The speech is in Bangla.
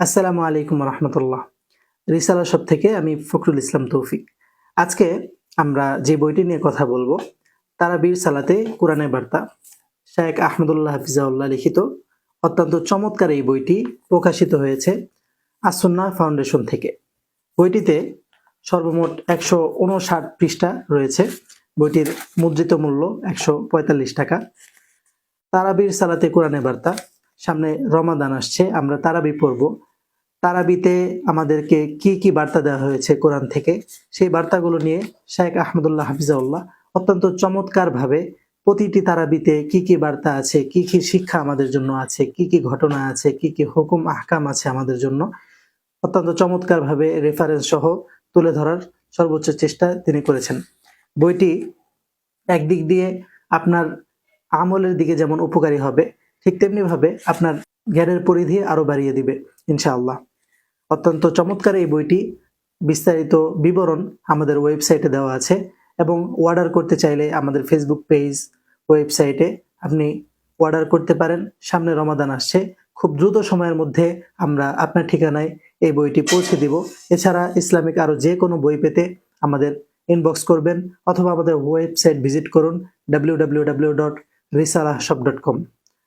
আসসালামু আলাইকুম রহমতুল্লাহ। রিসালা সব থেকে আমি ফখরুল ইসলাম তৌফিক। আজকে আমরা যে বইটি নিয়ে কথা বলব, তারাবির সালাতে কোরআনের বার্তা শায়েক আহমদুল্লাহ হাফিজাউল্লাহ লিখিত অত্যন্ত চমৎকার এই বইটি প্রকাশিত হয়েছে আসন্না ফাউন্ডেশন থেকে। বইটিতে সর্বমোট একশো উনষাট পৃষ্ঠা রয়েছে। বইটির মুদ্রিত মূল্য একশো পঁয়তাল্লিশ টাকা। তারাবির সালাতে কোরআনের বার্তা সামনে রমাদান আসছে, আমরা তারাবি পড়ব। তারাবিতে আমাদেরকে কি কি বার্তা দেওয়া হয়েছে কোরআন থেকে? সেই বার্তাগুলো নিয়ে শায়েখ আহমদুল্লাহ হাফিজাউল্লাহ অত্যন্ত চমৎকারভাবে প্রতিটি তারাবিতে কি কি বার্তা আছে, কি কি শিক্ষা আমাদের জন্য আছে, কি কি ঘটনা আছে, কি কি হুকুম, আহকাম আছে আমাদের জন্য অত্যন্ত চমৎকারভাবে রেফারেন্স সহ তুলে ধরার সর্বোচ্চ চেষ্টা তিনি করেছেন। বইটি একদিক দিয়ে আপনার আমলের দিকে যেমন উপকারী হবে ঠিক তেমনি ভাবে আপনার জ্ঞানের পরিধি আরও বাড়িয়ে দিবে, ইনশাআল্লাহ। অত্যন্ত চমৎকার এই বইটি। বিস্তারিত বিবরণ আমাদের ওয়েবসাইটে দেওয়া আছে এবং অর্ডার করতে চাইলে আমাদের ফেসবুক পেজ ওয়েবসাইটে আপনি অর্ডার করতে পারেন। সামনে রমাদান আসছে। খুব দ্রুত সময়ের মধ্যে আমরা আপনার ঠিকানায় এই বইটি পৌঁছে দিব। এছাড়া ইসলামিক আরও যে কোনো বই পেতে আমাদের ইনবক্স করবেন অথবা আমাদের ওয়েবসাইট ভিজিট করুন W W W dot risalahshop dot com